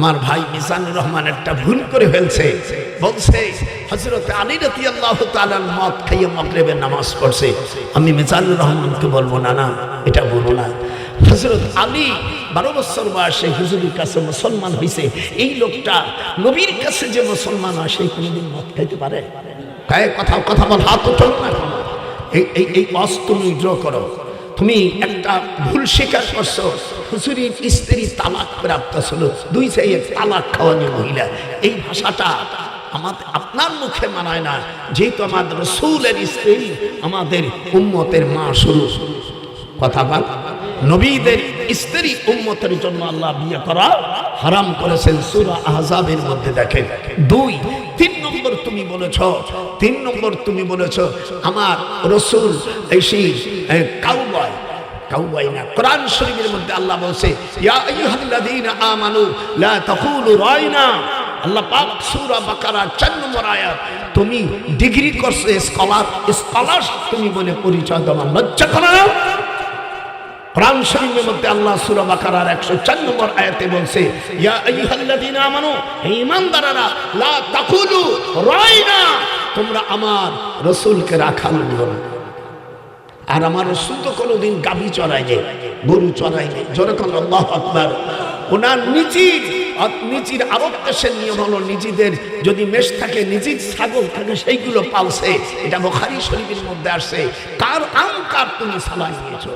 আমার ভাই মিজানুর রহমান একটা ভুল করে ফেলছে। বলছে হজরত আলী রতি আল্লাহ তালার মদ খাইয়ে মগরেবের নামাজ পড়ছে। আমি মিজানুর রহমানকে বলব, না না, এটা বলব না। হজরত আলী বারো বছর বয়সে হুজুরের কাছে মুসলমান হয়েছে এই লোকটা নবীর কাছে যে মুসলমান হয় সেই কোনোদিন মদ খাইতে পারে? গায়ে কথা কথা বল, হাত উঠল না এই এই এই অস তুমি ড্র করো। তুমি একটা ভুল স্বীকার করছ। হুজুরির স্ত্রী তালাক প্রাপ্ত ছিল। দুই চাই তালাক খাওয়ানি মহিলা। এই ভাষাটা আমাদের আপনার মুখে মানায় না। যেহেতু আমাদের রসুলের স্ত্রী আমাদের উম্মতের মা শুরু। কথা বল। নবীদের স্ত্রী উম্মতের জন্য আল্লাহ বিয়ে করা হারাম করেছেন সূরা আহজাবের মধ্যে দেখেন। দুই, তিন নম্বর তুমি বলেছ, তিন নম্বর তুমি বলেছ, আমার রসুল এই সেই কাউবয় না। কোরআন শরীফের মধ্যে আল্লাহ বলছে, ইয়া আইয়ুহাল্লাযীনা আমানু, লা তাকুলু রাইনা আল্লাহ পাক সূরা বাকারা 4 নম্বর আয়াত, তুমি ডিগ্রি করছ স্কলার স্কলার, তুমি বলে পরিচয় দেওয়া লজ্জা করো না? কোরআন শরীফের মধ্যে আল্লাহ সূরা বাকারার 104 নম্বর আয়াতে বলছে, ইয়া আইয়ুহাল্লাযীনা আমানু, হে ঈমানদাররা, লা তাকুলু রাইনা তোমরা আমার রাসূলকে রাখাল দিও না। আর আমার রসুল তো কোনোদিন গাভী নেই গরু চড়ায়নি। জোরে কোন আল্লাহ আকবার। ওনার নিচির নিচির আরব নিয়ম হলো নিজেদের যদি মেষ থাকে নিজের ছাগল থাকে, সেইগুলো পালছে। এটা বোখারি শরীফের মধ্যে আসছে। কার আম কার তুমি সালাই নিয়েছো